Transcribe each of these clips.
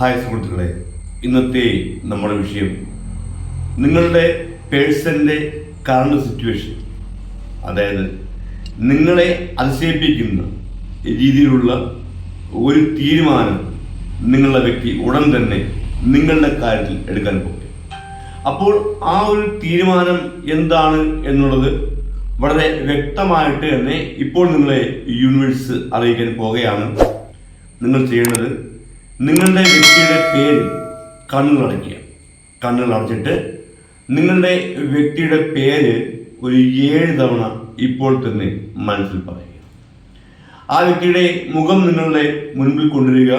Hi സുഹൃത്തുക്കളെ ഇന്നത്തെ നമ്മുടെ വിഷയം നിങ്ങളുടെ പേഴ്സന്റെ കറണ്ട് സിറ്റുവേഷൻ അതായത് നിങ്ങളെ അതിശയിപ്പിക്കുന്ന രീതിയിലുള്ള ഒരു തീരുമാനം നിങ്ങളുടെ വ്യക്തി ഉടൻ തന്നെ നിങ്ങളുടെ കാര്യത്തിൽ എടുക്കാൻ പോകും. അപ്പോൾ ആ ഒരു തീരുമാനം എന്താണ് എന്നുള്ളത് വളരെ വ്യക്തമായിട്ട് തന്നെ ഇപ്പോൾ നിങ്ങളെ യൂണിവേഴ്സ് അറിയിക്കാൻ പോകുകയാണ് നിങ്ങൾ ചെയ്യേണ്ടത് നിങ്ങളുടെ വ്യക്തിയുടെ പേര് കണ്ണുകൾ അടച്ചിട്ട് നിങ്ങളുടെ വ്യക്തിയുടെ പേര് ഒരു ഏഴ് തവണ ഇപ്പോൾ തന്നെ മനസ്സിൽ പറയുക. ആ വ്യക്തിയുടെ മുഖം നിങ്ങളുടെ മുൻപിൽ കൊണ്ടുവരിക.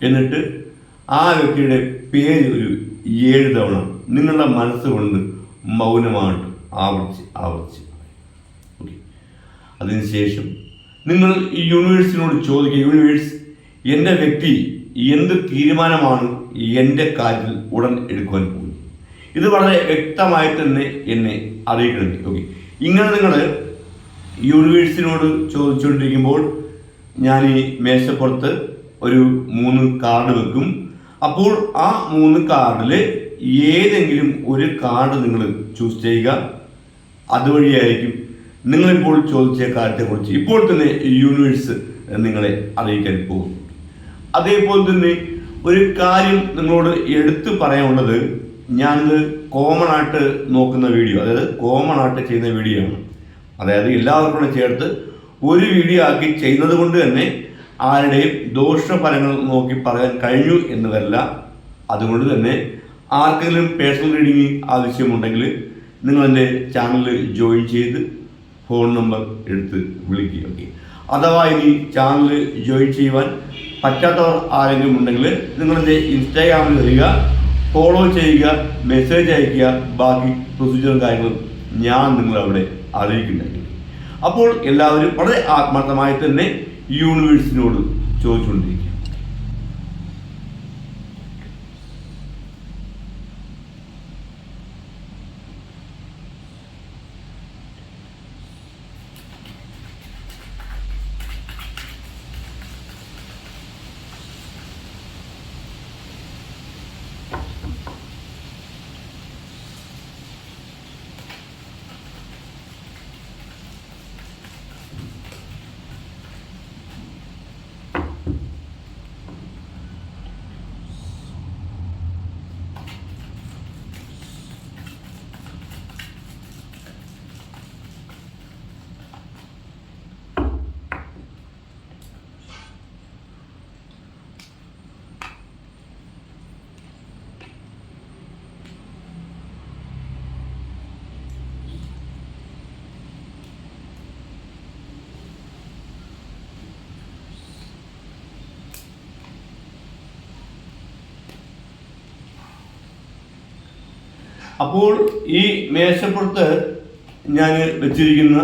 എന്നിട്ട് ആ വ്യക്തിയുടെ പേര് ഒരു ഏഴ് തവണ നിങ്ങളുടെ മനസ്സുകൊണ്ട് മൗനമായിട്ട് ആവർത്തിച്ച് ആവർത്തിച്ച് ഓക്കെ അതിനുശേഷം നിങ്ങൾ ഈ യൂണിവേഴ്സിനോട് ചോദിക്കുക യൂണിവേഴ്സ് എന്റെ വ്യക്തി എന്ത് തീരുമാനമാണ് എന്റെ കാര്യത്തിൽ ഉടൻ എടുക്കുവാൻ പോകുന്നത്? ഇത് വളരെ വ്യക്തമായി തന്നെ എന്നെ അറിയിക്കുന്നുണ്ട്. ഓക്കെ ഇങ്ങനെ നിങ്ങൾ യൂണിവേഴ്സിനോട് ചോദിച്ചുകൊണ്ടിരിക്കുമ്പോൾ ഞാൻ ഈ മേശപ്പുറത്ത് ഒരു മൂന്ന് കാർഡ് വെക്കും. അപ്പോൾ ആ മൂന്ന് കാർഡിൽ ഏതെങ്കിലും ഒരു കാർഡ് നിങ്ങൾ ചൂസ് ചെയ്യുക. അതുവഴിയായിരിക്കും നിങ്ങളിപ്പോൾ ചോദിച്ച കാര്യത്തെക്കുറിച്ച് ഇപ്പോൾ തന്നെ യൂണിവേഴ്സ് നിങ്ങളെ അറിയിക്കാൻ പോകും അതേപോലെ തന്നെ ഒരു കാര്യം നിങ്ങളോട് എടുത്തു പറയാനുള്ളത് ഞാൻ കോമൺ ആയിട്ട് നോക്കുന്ന വീഡിയോ അതായത് കോമൺ ആയിട്ട് ചെയ്യുന്ന വീഡിയോ ആണ്. അതായത് എല്ലാവർക്കും ചേർത്ത് ഒരു വീഡിയോ ആക്കി ചെയ്യുന്നത് കൊണ്ട് തന്നെ ആരുടെയും ദോഷഫലങ്ങൾ നോക്കി പറയാൻ കഴിഞ്ഞു എന്ന് വരില്ല അതുകൊണ്ട് തന്നെ ആർക്കെങ്കിലും പേഴ്സണൽ റീഡിങ് ആവശ്യമുണ്ടെങ്കിൽ നിങ്ങൾ എന്റെ ചാനൽ ജോയിൻ ചെയ്ത് ഫോൺ നമ്പർ എടുത്ത് വിളിക്കുക. ഓക്കെ അഥവാ ഇനി ചാനൽ ജോയിൻ ചെയ്യുവാൻ പറ്റാത്തവർ ആരെങ്കിലും ഉണ്ടെങ്കിൽ നിങ്ങളെന്റെ ഇൻസ്റ്റാഗ്രാമിൽ വരിക ഫോളോ ചെയ്യുക മെസ്സേജ് അയക്കുക ബാക്കി പ്രൊസീജിയറും കാര്യങ്ങളും ഞാൻ നിങ്ങളവിടെ അറിയിക്കുന്നുണ്ടെങ്കിൽ അപ്പോൾ എല്ലാവരും വളരെ ആത്മാർത്ഥമായി തന്നെ യൂണിവേഴ്സിനോട് ചോദിച്ചുകൊണ്ടിരിക്കുക. അപ്പോൾ ഈ മേശപ്പുറത്ത് ഞാൻ വെച്ചിരിക്കുന്ന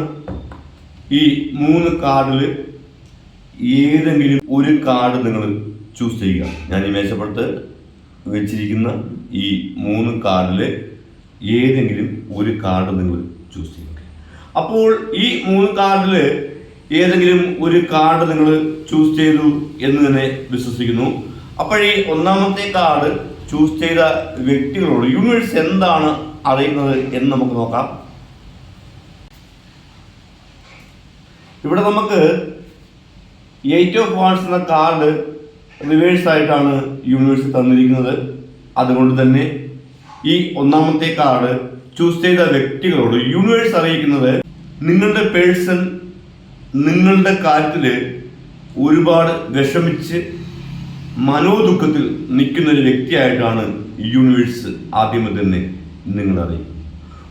ഈ മൂന്ന് കാർഡിൽ ഏതെങ്കിലും ഒരു കാർഡ് നിങ്ങൾ ചൂസ് ചെയ്യുക. ഞാൻ ഈ മേശപ്പുറത്ത് വെച്ചിരിക്കുന്ന ഈ മൂന്ന് കാർഡിൽ ഏതെങ്കിലും ഒരു കാർഡ് നിങ്ങൾ ചൂസ് ചെയ്യുക. അപ്പോൾ ഈ മൂന്ന് കാർഡിൽ ഏതെങ്കിലും ഒരു കാർഡ് നിങ്ങൾ ചൂസ് ചെയ്തു എന്ന് തന്നെ വിശ്വസിക്കുന്നു. അപ്പോൾ ഈ ഒന്നാമത്തെ കാർഡ് ചൂസ് ചെയ്ത വ്യക്തികളോട് യൂണിവേഴ്സ് എന്താണ് അറിയുന്നത് എന്ന് നമുക്ക് നോക്കാം. ഇവിടെ നമുക്ക് എയ്റ്റ് ഓഫ് വാൺസ് എന്ന കാർഡ് റിവേഴ്സ് ആയിട്ടാണ് യൂണിവേഴ്സ് തന്നിരിക്കുന്നത്. അതുകൊണ്ട് തന്നെ ഈ ഒന്നാമത്തെ കാർഡ് ചൂസ് ചെയ്ത വ്യക്തികളോട് യൂണിവേഴ്സ് അറിയിക്കുന്നത് നിങ്ങളുടെ പേഴ്സൺ നിങ്ങളുടെ കാര്യത്തിൽ ഒരുപാട് വിഷമിച്ച് മനോദുഃഖത്തിൽ നിൽക്കുന്ന ഒരു വ്യക്തിയായിട്ടാണ് യൂണിവേഴ്സ് ആദ്യമേ തന്നെ നിങ്ങളറിയും.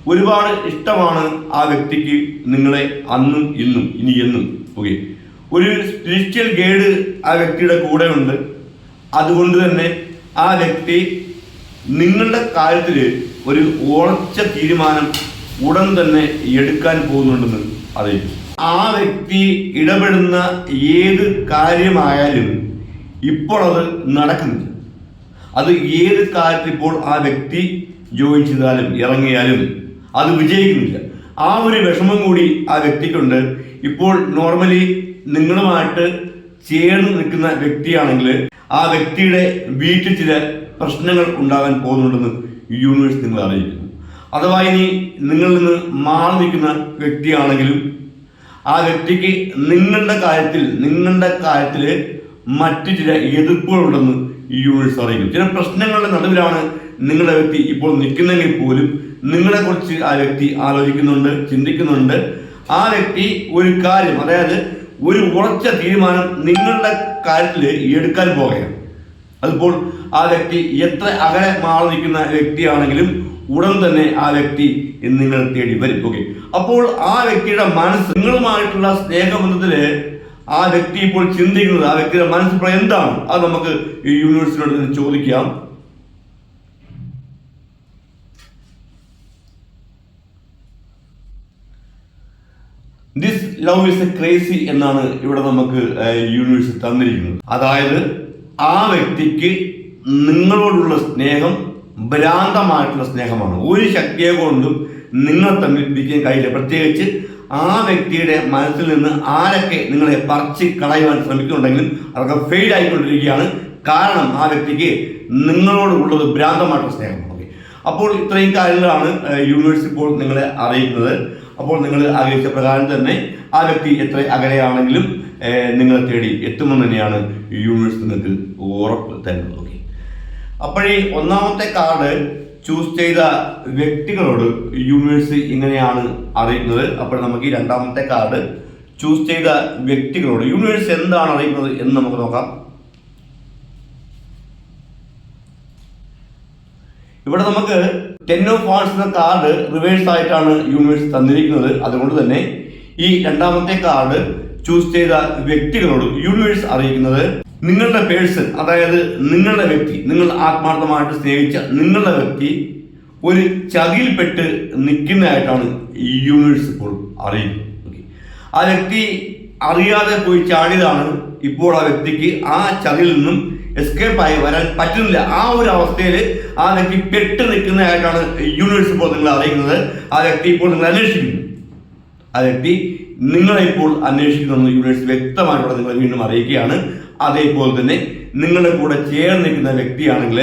ഒരുപാട് ഇഷ്ടമാണ് ആ വ്യക്തിക്ക് നിങ്ങളെ അന്നും ഇന്നും ഇനി എന്നും ഓക്കെ ഒരു സ്പിരിച്വൽ ഗൈഡ് ആ വ്യക്തിയുടെ കൂടെ ഉണ്ട് അതുകൊണ്ട് തന്നെ ആ വ്യക്തി നിങ്ങളുടെ കാര്യത്തിൽ ഒരു ഉറച്ച തീരുമാനം ഉടൻ തന്നെ എടുക്കാൻ പോകുന്നുണ്ടെന്ന് അറിയിക്കും ആ വ്യക്തി ഇടപെടുന്ന ഏത് കാര്യമായാലും ഇപ്പോൾ അത് നടക്കുന്നില്ല. അത് ഏത് കാര്യത്തിൽ ഇപ്പോൾ ആ വ്യക്തി ജോയിൻ ചെയ്താലും ഇറങ്ങിയാലും അത് വിജയിക്കുന്നില്ല. ആ ഒരു വിഷമം കൂടി ആ വ്യക്തിക്കുണ്ട്. ഇപ്പോൾ നോർമലി നിങ്ങളുമായിട്ട് ചേർന്ന് നിൽക്കുന്ന വ്യക്തിയാണെങ്കിൽ ആ വ്യക്തിയുടെ വീട്ടിൽ ചില പ്രശ്നങ്ങൾ ഉണ്ടാകാൻ പോകുന്നുണ്ടെന്ന് യൂണിവേഴ്സ് നിങ്ങൾ അറിയിക്കുന്നു. അഥവാ ഇനി നിങ്ങളിൽ നിന്ന് മാറി നിൽക്കുന്ന വ്യക്തിയാണെങ്കിലും ആ വ്യക്തിക്ക് നിങ്ങളുടെ കാര്യത്തിൽ നിങ്ങളുടെ കാര്യത്തിൽ മറ്റു ചില എതിർപ്പുകളുണ്ടെന്ന് ഈ യൂണിവേഴ്സ് അറിയിക്കും ചില പ്രശ്നങ്ങളുടെ നടുവിലാണ് നിങ്ങളുടെ വ്യക്തി ഇപ്പോൾ നിൽക്കുന്നെങ്കിൽ പോലും നിങ്ങളെക്കുറിച്ച് ആ വ്യക്തി ആലോചിക്കുന്നുണ്ട് ചിന്തിക്കുന്നുണ്ട്. ആ വ്യക്തി ഒരു കാര്യം അതായത് ഒരു ഉറച്ച തീരുമാനം നിങ്ങളുടെ കാര്യത്തിൽ എടുക്കാൻ പോകുകയാണ് അതിപ്പോൾ ആ വ്യക്തി എത്ര അകലെ മാറി നിൽക്കുന്ന വ്യക്തിയാണെങ്കിലും ഉടൻ തന്നെ ആ വ്യക്തി നിങ്ങൾ തേടി വരും. ഓക്കെ അപ്പോൾ ആ വ്യക്തിയുടെ മനസ്സ് നിങ്ങളുമായിട്ടുള്ള സ്നേഹബന്ധത്തിൽ ആ വ്യക്തി ഇപ്പോൾ ചിന്തിക്കുന്നത് ആ വ്യക്തിയുടെ മനസ്സ് ഇപ്പോൾ എന്താണ്? അത് നമുക്ക് ഈ യൂണിവേഴ്സിറ്റിയോട് നിന്ന് ചോദിക്കാം. This love is a crazy എന്നാണ് ഇവിടെ നമുക്ക് യൂണിവേഴ്സ് തന്നിരിക്കുന്നത്. അതായത് ആ വ്യക്തിക്ക് നിങ്ങളോടുള്ള സ്നേഹം ഭ്രാന്തമായിട്ടുള്ള സ്നേഹമാണ്. ഒരു ശക്തിയെ കൊണ്ടും നിങ്ങളെ തമ്മിൽ പിടിക്കാൻ കഴിയില്ല. പ്രത്യേകിച്ച് ആ വ്യക്തിയുടെ മനസ്സിൽ നിന്ന് ആരൊക്കെ നിങ്ങളെ പറിച്ച് കളയുവാൻ ശ്രമിക്കുന്നുണ്ടെങ്കിലും അതൊക്കെ ഫെയിൽ ആയിക്കൊണ്ടിരിക്കുകയാണ്. കാരണം ആ വ്യക്തിക്ക് നിങ്ങളോടുള്ളത് ഭ്രാന്തമായിട്ടുള്ള ഓക്കെ അപ്പോൾ ഇത്രയും കാര്യങ്ങളാണ് യൂണിവേഴ്സ് ഇപ്പോൾ നിങ്ങളെ അറിയിക്കുന്നത്. അപ്പോൾ നിങ്ങൾ ആഗ്രഹിച്ച പ്രകാരം തന്നെ ആ വ്യക്തി എത്ര അകലെയാണെങ്കിലും നിങ്ങളെ തേടി എത്തുമെന്ന് തന്നെയാണ് യൂണിവേഴ്സ് നിങ്ങൾക്ക് ഉറപ്പ് തരുന്നത്. ഓക്കെ അപ്പോഴേ ഒന്നാമത്തെ കാർഡ് ചൂസ് ചെയ്ത വ്യക്തികളോട് യൂണിവേഴ്സ് ഇങ്ങനെയാണ് അറിയുന്നത്. അപ്പോൾ നമുക്ക് ഈ രണ്ടാമത്തെ കാർഡ് ചൂസ് ചെയ്ത വ്യക്തികളോട് യൂണിവേഴ്സ് എന്താണ് അറിയുന്നത് എന്ന് നമുക്ക് നോക്കാം. ഇവിടെ നമുക്ക് ടെൻ ഓഫ് വാൾസ് എന്ന കാർഡ് റിവേഴ്സ് ആയിട്ടാണ് യൂണിവേഴ്സ് തന്നിരിക്കുന്നത്. അതുകൊണ്ട് തന്നെ ഈ രണ്ടാമത്തെ കാർഡ് ചൂസ് ചെയ്ത വ്യക്തികളോട് യൂണിവേഴ്സ് അറിയിക്കുന്നത്. നിങ്ങളുടെ പേഴ്സൺ അതായത് നിങ്ങളുടെ വ്യക്തി നിങ്ങൾ ആത്മാർത്ഥമായിട്ട് സ്നേഹിച്ച നിങ്ങളുടെ വ്യക്തി ഒരു ചതിയിൽപ്പെട്ട് നിൽക്കുന്നതായിട്ടാണ് യൂണിവേഴ്സ് ഇപ്പോൾ അറിയുന്നത്. ആ വ്യക്തി അറിയാതെ പോയി ചാടിയതാണ് ഇപ്പോൾ ആ വ്യക്തിക്ക് ആ ചതിയിൽ നിന്നും എസ്കേപ്പ് ആയി വരാൻ പറ്റുന്നില്ല. ആ ഒരു അവസ്ഥയിൽ ആ വ്യക്തി പെട്ട് നിൽക്കുന്നതായിട്ടാണ് യൂണിവേഴ്സ് ഇപ്പോൾ നിങ്ങൾ അറിയുന്നത്. ആ വ്യക്തി ഇപ്പോൾ നിങ്ങൾ അന്വേഷിക്കുന്നു. ആ വ്യക്തി നിങ്ങളെ ഇപ്പോൾ അന്വേഷിക്കുന്നു യൂണിവേഴ്സ് വ്യക്തമായിട്ടുള്ള നിങ്ങളെ വീണ്ടും അറിയിക്കുകയാണ്. അതേപോലെ തന്നെ നിങ്ങളുടെ കൂടെ ചേർന്ന് നിൽക്കുന്ന വ്യക്തിയാണെങ്കിൽ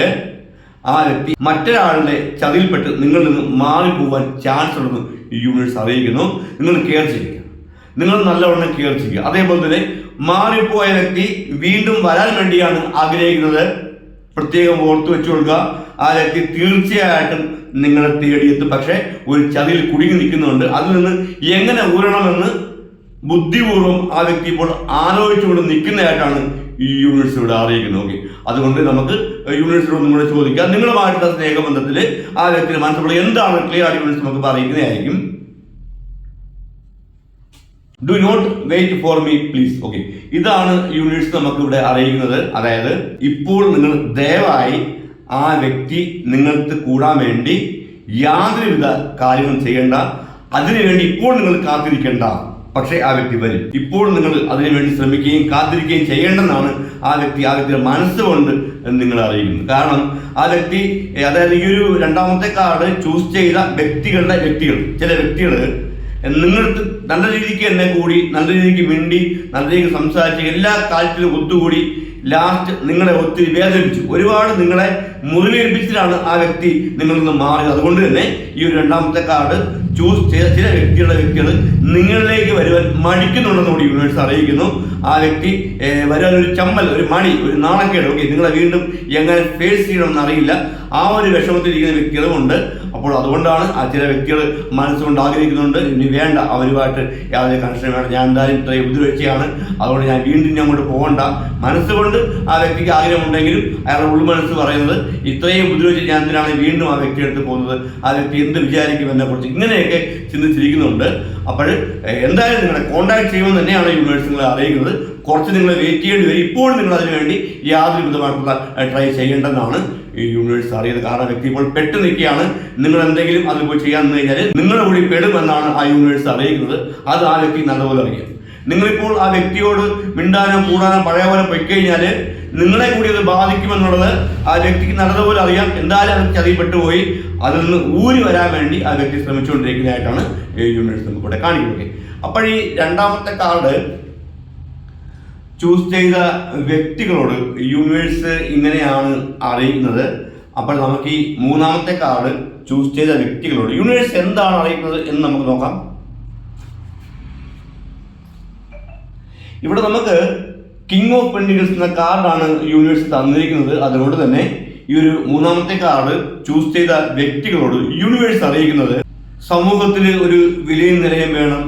ആ വ്യക്തി മറ്റൊരാളുടെ ചതിയിൽപ്പെട്ട് നിങ്ങളിൽ നിന്ന് മാറിപ്പോവാൻ ചാൻസ് ഉണ്ടെന്ന് യൂണിവേഴ്സ് അറിയിക്കുന്നു. നിങ്ങൾ കെയർ ചെയ്യുക. നിങ്ങൾ നല്ലവണ്ണം കെയർ ചെയ്യുക. അതേപോലെ തന്നെ മാറിപ്പോയ വ്യക്തി വീണ്ടും വരാൻ വേണ്ടിയാണ് ആഗ്രഹിക്കുന്നത്. പ്രത്യേകം ഓർത്തു വെച്ചു കൊടുക്കുക ആ വ്യക്തി തീർച്ചയായിട്ടും നിങ്ങളെ തേടിയെത്തും. പക്ഷേ ഒരു ചതിയിൽ കുടുങ്ങി നിൽക്കുന്നുണ്ട്. അതിൽ നിന്ന് എങ്ങനെ ഊരണമെന്ന് ബുദ്ധിപൂർവം ആ വ്യക്തി ഇപ്പോൾ ആലോചിച്ചുകൊണ്ട് നിൽക്കുന്നതായിട്ടാണ് ഈ യൂണിവേഴ്സ് ഇവിടെ അറിയിക്കുന്നത് ഓക്കെ അതുകൊണ്ട് നമുക്ക് യൂണിവേഴ്സിനോട് നിങ്ങളോട് ചോദിക്കാം. നിങ്ങളുമായിട്ടുള്ള സ്നേഹബന്ധത്തിൽ ആ വ്യക്തിയുടെ മനസ്സിലുള്ള എന്താണ് ക്ലിയർ യൂണിവേഴ്സ് നമുക്ക് അറിയിക്കുന്നതായിരിക്കും do not wait for me please okay ഇതാണ് യൂണിവേഴ്സ് നമുക്ക് ഇവിടെ അറിയിക്കുന്നത്. അതായത് ഇപ്പോൾ നിങ്ങൾ ദയവായി ആ വ്യക്തി നിങ്ങൾക്ക് കൂടാൻ വേണ്ടി യാതൊരുവിധ കാര്യങ്ങളും ചെയ്യേണ്ട. അതിനുവേണ്ടി ഇപ്പോൾ നിങ്ങൾ കാത്തിരിക്കേണ്ട. പക്ഷേ ആ വ്യക്തി വരും. ഇപ്പോൾ നിങ്ങൾ അതിനുവേണ്ടി ശ്രമിക്കുകയും കാത്തിരിക്കുകയും ചെയ്യേണ്ടെന്നാണ് ആ വ്യക്തി ആ വ്യക്തിയുടെ മനസ്സുകൊണ്ട് നിങ്ങൾ അറിയിക്കുന്നത്. കാരണം ആ വ്യക്തി അതായത് ഈ ഒരു രണ്ടാമത്തെ കാർഡ് ചൂസ് ചെയ്ത വ്യക്തികളുടെ വ്യക്തികൾ ചില വ്യക്തികൾ നിങ്ങൾക്ക് നല്ല രീതിക്ക് എന്നെ കൂടി നല്ല രീതിക്ക് മിണ്ടി നല്ല രീതിക്ക് സംസാരിച്ച് എല്ലാ കാര്യത്തിലും ഒത്തുകൂടി ലാസ്റ്റ് നിങ്ങളെ ഒത്തിരി വേദനിപ്പിച്ചു. ഒരുപാട് നിങ്ങളെ മുറിവേൽപ്പിച്ചിട്ടാണ് ആ വ്യക്തി നിങ്ങളിൽ നിന്ന് മാറിയത്. അതുകൊണ്ട് തന്നെ ഈ ഒരു രണ്ടാമത്തെ കാർഡ് ചൂസ് ചെയ്ത ചില വ്യക്തികളുടെ വ്യക്തികൾ നിങ്ങളിലേക്ക് വരുവാൻ മടിക്കുന്നുണ്ടെന്ന് കൂടി യൂണിവേഴ്സ് അറിയിക്കുന്നു. ആ വ്യക്തി വരാൻ ഒരു ചമ്മൽ ഒരു മണി ഒരു നാണക്കേട്. ഓക്കെ നിങ്ങളെ വീണ്ടും എങ്ങനെ ഫേസ് ചെയ്യണമെന്ന് അറിയില്ല. ആ ഒരു വിഷമത്തിലിരിക്കുന്ന വ്യക്തികളുമുണ്ട് അപ്പോൾ അതുകൊണ്ടാണ് ആ ചില വ്യക്തികൾ മനസ്സുകൊണ്ട് ആഗ്രഹിക്കുന്നുണ്ട് ഇനി വേണ്ട അവരുമായിട്ട് യാതൊരു കണക്ഷൻ വേണ്ട. ഞാൻ എന്തായാലും ഇത്രയും ഉപദ്രവിച്ചതാണ് അതുകൊണ്ട് ഞാൻ വീണ്ടും അങ്ങോട്ട് പോകണ്ട. മനസ്സുകൊണ്ട് ആ വ്യക്തിക്ക് ആഗ്രഹമുണ്ടെങ്കിലും അയാളുടെ ഉൾമനസ്സ് പറയുന്നത് ഇത്രയും ബുദ്ധി വെച്ച് ഞാൻ എന്തിനാണ് വീണ്ടും ആ വ്യക്തി എടുത്ത് പോകുന്നത്? ആ വ്യക്തി എന്ത് വിചാരിക്കും എന്നെക്കുറിച്ച്? ഇങ്ങനെയൊക്കെ ചിന്തിച്ചിരിക്കുന്നുണ്ട്. അപ്പോൾ എന്തായാലും നിങ്ങളെ കോൺടാക്ട് ചെയ്യുമെന്ന് തന്നെയാണ് യൂണിവേഴ്സ് നിങ്ങളെ അറിയിക്കുന്നത്. കുറച്ച് നിങ്ങൾ വെയിറ്റ് ചെയ്യേണ്ടി വരും. ഇപ്പോഴും നിങ്ങൾ അതിനു വേണ്ടി യാതൊരു വിധമായിട്ടുള്ള ട്രൈ ചെയ്യേണ്ടെന്നാണ് ഈ യൂണിവേഴ്സ് അറിയത് കാരണം വ്യക്തി ഇപ്പോൾ പെട്ട് നിൽക്കുകയാണ്. നിങ്ങൾ എന്തെങ്കിലും അത് പോയി ചെയ്യാൻ കഴിഞ്ഞാൽ നിങ്ങളുടെ കൂടി പെടുമെന്നാണ് ആ യൂണിവേഴ്സ് അറിയിക്കുന്നത്. അത് ആ വ്യക്തി നല്ലപോലെ അറിയാം. നിങ്ങളിപ്പോൾ ആ വ്യക്തിയോട് മിണ്ടാനോ കൂടാനോ പഴയ പോലെ പോയി കഴിഞ്ഞാൽ നിങ്ങളെ കൂടി അത് ബാധിക്കുമെന്നുള്ളത് ആ വ്യക്തിക്ക് നല്ലതുപോലെ അറിയാം. എന്തായാലും അത് ചതിപ്പെട്ടു പോയി. അതിൽ നിന്ന് ഊരി വരാൻ വേണ്ടി ആ വ്യക്തി ശ്രമിച്ചുകൊണ്ടിരിക്കുന്നതായിട്ടാണ് ഈ യൂണിവേഴ്സ് നമുക്കിവിടെ കാണിക്കുന്നത്. അപ്പോൾ ഈ രണ്ടാമത്തെ കാർഡ് ചൂസ് ചെയ്ത വ്യക്തികളോട് യൂണിവേഴ്സ് ഇങ്ങനെയാണ് അറിയുന്നത്. അപ്പോൾ നമുക്ക് ഈ മൂന്നാമത്തെ കാർഡ് ചൂസ് ചെയ്ത വ്യക്തികളോട് യൂണിവേഴ്സ് എന്താണ് അറിയുന്നത് എന്ന് നമുക്ക് നോക്കാം. ഇവിടെ നമുക്ക് കിങ് ഓഫ് പെൻഡിഗൽസ് എന്ന കാർഡാണ് യൂണിവേഴ്സ് തന്നിരിക്കുന്നത്. അതുകൊണ്ട് തന്നെ ഈ ഒരു മൂന്നാമത്തെ കാർഡ് ചൂസ് ചെയ്ത വ്യക്തികളോട് യൂണിവേഴ്സ് അറിയിക്കുന്നത്. സമൂഹത്തിൽ ഒരു വിലയും നിലയും വേണം.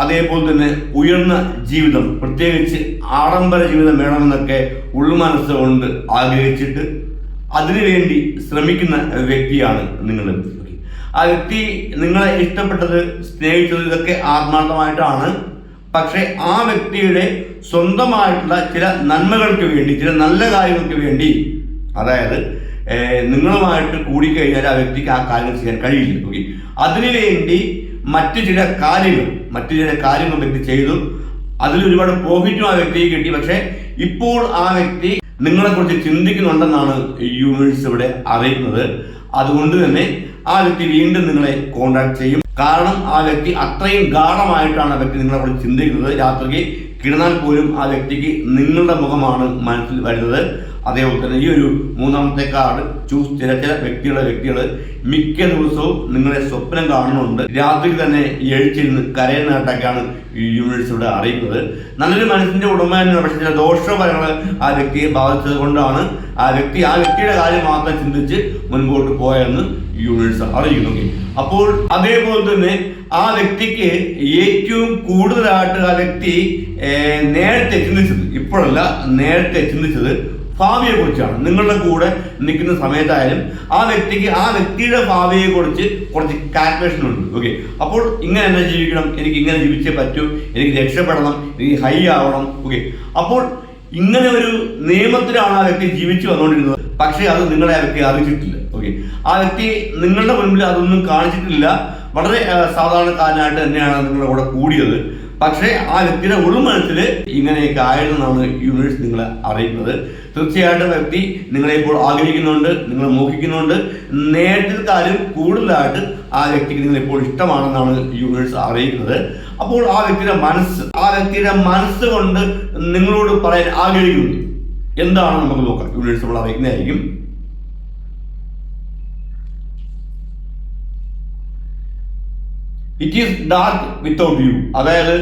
അതേപോലെ തന്നെ ഉയർന്ന ജീവിതം പ്രത്യേകിച്ച് ആഡംബര ജീവിതം വേണമെന്നൊക്കെ ഉൾമനസ്സുകൊണ്ട് ആഗ്രഹിച്ചിട്ട് അതിനുവേണ്ടി ശ്രമിക്കുന്ന വ്യക്തിയാണ് നിങ്ങൾ. ആ വ്യക്തി നിങ്ങളെ ഇഷ്ടപ്പെട്ടത് സ്നേഹിച്ചത് ഇതൊക്കെ ആത്മാർത്ഥമായിട്ടാണ്. പക്ഷേ ആ വ്യക്തിയുടെ സ്വന്തമായിട്ടുള്ള ചില നന്മകൾക്ക് വേണ്ടി ചില നല്ല കാര്യങ്ങൾക്ക് വേണ്ടി അതായത് നിങ്ങളുമായിട്ട് കൂടിക്കഴിഞ്ഞാൽ ആ വ്യക്തിക്ക് ആ കാര്യങ്ങൾ ചെയ്യാൻ കഴിയില്ല. ഓക്കെ അതിനുവേണ്ടി മറ്റു ചില കാര്യങ്ങൾ മറ്റു ചില കാര്യങ്ങൾ വ്യക്തി ചെയ്തു. അതിൽ ഒരുപാട് പ്രോഫിറ്റും ആ വ്യക്തിക്ക് കിട്ടി. പക്ഷേ ഇപ്പോൾ ആ വ്യക്തി നിങ്ങളെക്കുറിച്ച് ചിന്തിക്കുന്നുണ്ടെന്നാണ് യൂണിവേഴ്സ് ഇവിടെ അറിയുന്നത്. അതുകൊണ്ട് തന്നെ ആ വ്യക്തി വീണ്ടും നിങ്ങളെ കോണ്ടാക്ട് ചെയ്യും. കാരണം ആ വ്യക്തി അത്രയും ഗാഠമായിട്ടാണ് ആ വ്യക്തി നിങ്ങളെ കുറിച്ച് ചിന്തിക്കുന്നത്. രാത്രിക്ക് കിടന്നാൽ പോലും ആ വ്യക്തിക്ക് നിങ്ങളുടെ മുഖമാണ് മനസ്സിൽ വരുന്നത്. അതേപോലെ തന്നെ ഈ ഒരു മൂന്നാമത്തെ കാർഡ് ചൂസ് ചില ചില വ്യക്തികളെ വ്യക്തികൾ മിക്ക ദിവസവും നിങ്ങളെ സ്വപ്നം കാണുന്നുണ്ട്. രാത്രി തന്നെ എഴുച്ചിരുന്ന് കരയുന്നതായിട്ടൊക്കെയാണ് യൂണിവേഴ്സ് ഇവിടെ അറിയുന്നത്. നല്ലൊരു മനസ്സിന്റെ ഉടമ തന്നെയാണ് പക്ഷെ ചില ദോഷഫലങ്ങൾ ആ വ്യക്തിയെ ബാധിച്ചത് കൊണ്ടാണ് ആ വ്യക്തി ആ വ്യക്തിയുടെ കാര്യം മാത്രം ചിന്തിച്ച് മുൻപോട്ട് പോയെന്ന് യൂണിവേഴ്സ് അറിയുന്നു അപ്പോൾ അതേപോലെ തന്നെ ആ വ്യക്തിക്ക് ഏറ്റവും കൂടുതലായിട്ട് ആ വ്യക്തി നേരത്തെ ചിന്തിച്ചത് ഇപ്പോഴല്ല നേരത്തെ ചിന്തിച്ചത് ഭാവിയെ കുറിച്ചാണ്. നിങ്ങളുടെ കൂടെ നിൽക്കുന്ന സമയത്തായാലും ആ വ്യക്തിക്ക് ആ വ്യക്തിയുടെ ഭാവിയെ കുറിച്ച് കാൽക്കുലേഷൻ ഉണ്ട്. ഓക്കെ അപ്പോൾ ഇങ്ങനെ എന്നെ ജീവിക്കണം. എനിക്ക് ഇങ്ങനെ ജീവിച്ചേ പറ്റൂ. എനിക്ക് രക്ഷപ്പെടണം. എനിക്ക് ഹൈ ആവണം. ഓക്കെ അപ്പോൾ ഇങ്ങനെ ഒരു നിയമത്തിലാണ് ആ വ്യക്തി ജീവിച്ചു വന്നുകൊണ്ടിരുന്നത്. പക്ഷേ അത് നിങ്ങളെ ആ വ്യക്തി അറിയിച്ചിട്ടില്ല. ഓക്കെ ആ വ്യക്തി നിങ്ങളുടെ മുൻപിൽ അതൊന്നും കാണിച്ചിട്ടില്ല. വളരെ സാധാരണക്കാരനായിട്ട് തന്നെയാണ് നിങ്ങളുടെ കൂടെ കൂടിയത്. പക്ഷേ ആ വ്യക്തിയുടെ ഉൾമനസ്സിൽ ഇങ്ങനെയൊക്കെ ആയിരുന്നു എന്നാണ് യൂണിവേഴ്സ് നിങ്ങളെ അറിയിക്കുന്നത്. തീർച്ചയായിട്ടും വ്യക്തി നിങ്ങളെ ഇപ്പോൾ ആഗ്രഹിക്കുന്നുണ്ട് നിങ്ങളെ മോഹിക്കുന്നുണ്ട്. നേരത്തെക്കാരും കൂടുതലായിട്ട് ആ വ്യക്തിക്ക് നിങ്ങൾ ഇപ്പോൾ ഇഷ്ടമാണെന്നാണ് യൂണിവേഴ്സ് അറിയിക്കുന്നത്. അപ്പോൾ ആ വ്യക്തിയുടെ മനസ്സ് ആ വ്യക്തിയുടെ മനസ്സ് കൊണ്ട് നിങ്ങളോട് പറയാൻ ആഗ്രഹിക്കുന്നു. എന്താണ് നമുക്ക് നോക്കാം. യൂണിവേഴ്സ് നമ്മൾ അറിയിക്കുന്നതായിരിക്കും. It is dark without you അതായത്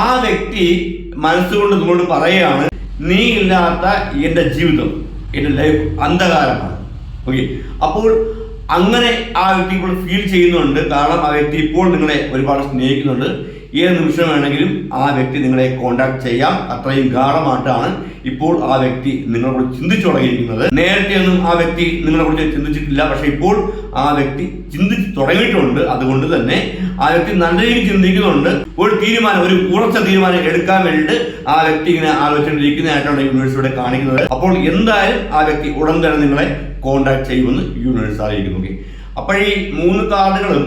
ആ വ്യക്തി മനസ്സുകൊണ്ട് നിങ്ങളോട് പറയുകയാണ് നീ ഇല്ലാത്ത എന്റെ ജീവിതം എന്റെ ലൈഫ് അന്ധകാരമാണ്. ഓക്കെ അപ്പോൾ അങ്ങനെ ആ വ്യക്തി ഇപ്പോൾ ഫീൽ ചെയ്യുന്നുണ്ട്. കാരണം ആ വ്യക്തി ഇപ്പോൾ നിങ്ങളെ ഒരുപാട് സ്നേഹിക്കുന്നുണ്ട്. ഏത് നിമിഷം വേണമെങ്കിലും ആ വ്യക്തി നിങ്ങളെ കോണ്ടാക്ട് ചെയ്യാം. അത്രയും ഗാഢമായിട്ടാണ് ഇപ്പോൾ ആ വ്യക്തി നിങ്ങളോട് ചിന്തിച്ചു തുടങ്ങിയിരിക്കുന്നത്. നേരത്തെ ഒന്നും ആ വ്യക്തി നിങ്ങളെ കുറിച്ച് ചിന്തിച്ചിട്ടില്ല. പക്ഷെ ഇപ്പോൾ ആ വ്യക്തി ചിന്തിച്ച് തുടങ്ങിയിട്ടുണ്ട്. അതുകൊണ്ട് തന്നെ ആ വ്യക്തി നല്ല രീതിയിൽ ചിന്തിക്കുന്നുണ്ട്. ഒരു തീരുമാനം ഒരു ഉറച്ച തീരുമാനം എടുക്കാൻ വേണ്ടിയിട്ട് ആ വ്യക്തി ഇങ്ങനെ ആലോചിച്ചുകൊണ്ടിരിക്കുന്നതായിട്ടാണ് യൂണിവേഴ്സിലൂടെ കാണിക്കുന്നത്. അപ്പോൾ എന്തായാലും ആ വ്യക്തി ഉടൻ തന്നെ നിങ്ങളെ കോണ്ടാക്ട് ചെയ്യുമെന്ന് യൂണിവേഴ്സ് അറിയിക്കുന്നു. അപ്പോൾ ഈ മൂന്ന് കാർഡുകളും